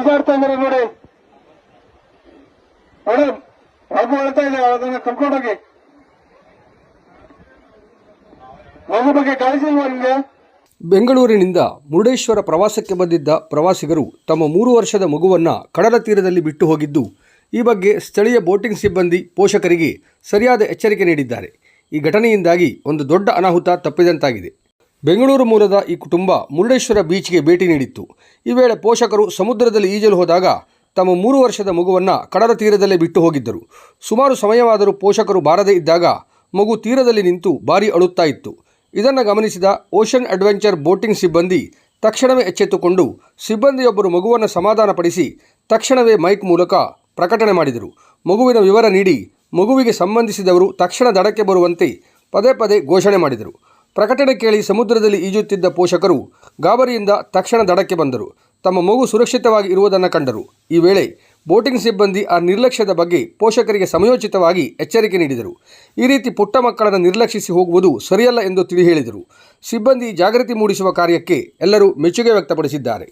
ಈಜಾಡ್ತಾ ಇದಾರೆ ನೋಡಿ ಮೇಡಮ್ ಮಗು ಹೇಳ್ತಾ ಇದೆ ಅದನ್ನ ಕರ್ಕೊಂಡೋಗಿ ಮಗು ಬಗ್ಗೆ ಕಾಳಜಿ ಬೆಂಗಳೂರಿನಿಂದ ಮುರುಡೇಶ್ವರ ಪ್ರವಾಸಕ್ಕೆ ಬಂದಿದ್ದ ಪ್ರವಾಸಿಗರು ತಮ್ಮ ಮೂರು ವರ್ಷದ ಮಗುವನ್ನು ಕಡಲ ತೀರದಲ್ಲಿ ಬಿಟ್ಟು ಹೋಗಿದ್ದು, ಈ ಬಗ್ಗೆ ಸ್ಥಳೀಯ ಬೋಟಿಂಗ್ ಸಿಬ್ಬಂದಿ ಪೋಷಕರಿಗೆ ಸರಿಯಾದ ಎಚ್ಚರಿಕೆ ನೀಡಿದ್ದಾರೆ. ಈ ಘಟನೆಯಿಂದಾಗಿ ಒಂದು ದೊಡ್ಡ ಅನಾಹುತ ತಪ್ಪಿದಂತಾಗಿದೆ. ಬೆಂಗಳೂರು ಮೂಲದ ಈ ಕುಟುಂಬ ಮುರುಡೇಶ್ವರ ಬೀಚ್ಗೆ ಭೇಟಿ ನೀಡಿತ್ತು. ಈ ವೇಳೆ ಪೋಷಕರು ಸಮುದ್ರದಲ್ಲಿ ಈಜಲು ಹೋದಾಗ ತಮ್ಮ ಮೂರು ವರ್ಷದ ಮಗುವನ್ನು ಕಡಲ ತೀರದಲ್ಲೇ ಬಿಟ್ಟು ಹೋಗಿದ್ದರು. ಸುಮಾರು ಸಮಯವಾದರೂ ಪೋಷಕರು ಬಾರದೇ ಇದ್ದಾಗ ಮಗು ತೀರದಲ್ಲಿ ನಿಂತು ಭಾರಿ ಅಳುತ್ತಾ ಇತ್ತು. ಇದನ್ನು ಗಮನಿಸಿದ ಓಷನ್ ಅಡ್ವೆಂಚರ್ ಬೋಟಿಂಗ್ ಸಿಬ್ಬಂದಿ ತಕ್ಷಣವೇ ಎಚ್ಚೆತ್ತುಕೊಂಡು ಸಿಬ್ಬಂದಿಯೊಬ್ಬರು ಮಗುವನ್ನು ಸಮಾಧಾನಪಡಿಸಿ ತಕ್ಷಣವೇ ಮೈಕ್ ಮೂಲಕ ಪ್ರಕಟಣೆ ಮಾಡಿದರು. ಮಗುವಿನ ವಿವರ ನೀಡಿ ಮಗುವಿಗೆ ಸಂಬಂಧಿಸಿದವರು ತಕ್ಷಣ ದಡಕ್ಕೆ ಬರುವಂತೆ ಪದೇ ಪದೇ ಘೋಷಣೆ ಮಾಡಿದರು. ಪ್ರಕಟಣೆ ಕೇಳಿ ಸಮುದ್ರದಲ್ಲಿ ಈಜುತ್ತಿದ್ದ ಪೋಷಕರು ಗಾಬರಿಯಿಂದ ತಕ್ಷಣ ದಡಕ್ಕೆ ಬಂದರು. ತಮ್ಮ ಮಗು ಸುರಕ್ಷಿತವಾಗಿ ಇರುವುದನ್ನು ಕಂಡರು. ಈ ವೇಳೆ ಬೋಟಿಂಗ್ ಸಿಬ್ಬಂದಿ ಆ ನಿರ್ಲಕ್ಷ್ಯದ ಬಗ್ಗೆ ಪೋಷಕರಿಗೆ ಸಮಯೋಚಿತವಾಗಿ ಎಚ್ಚರಿಕೆ ನೀಡಿದರು. ಈ ರೀತಿ ಪುಟ್ಟ ಮಕ್ಕಳನ್ನು ನಿರ್ಲಕ್ಷಿಸಿ ಹೋಗುವುದು ಸರಿಯಲ್ಲ ಎಂದು ತಿಳಿ ಹೇಳಿದರು ಸಿಬ್ಬಂದಿ ಜಾಗೃತಿ ಮೂಡಿಸುವ ಕಾರ್ಯಕ್ಕೆ ಎಲ್ಲರೂ ಮೆಚ್ಚುಗೆ ವ್ಯಕ್ತಪಡಿಸಿದ್ದಾರೆ.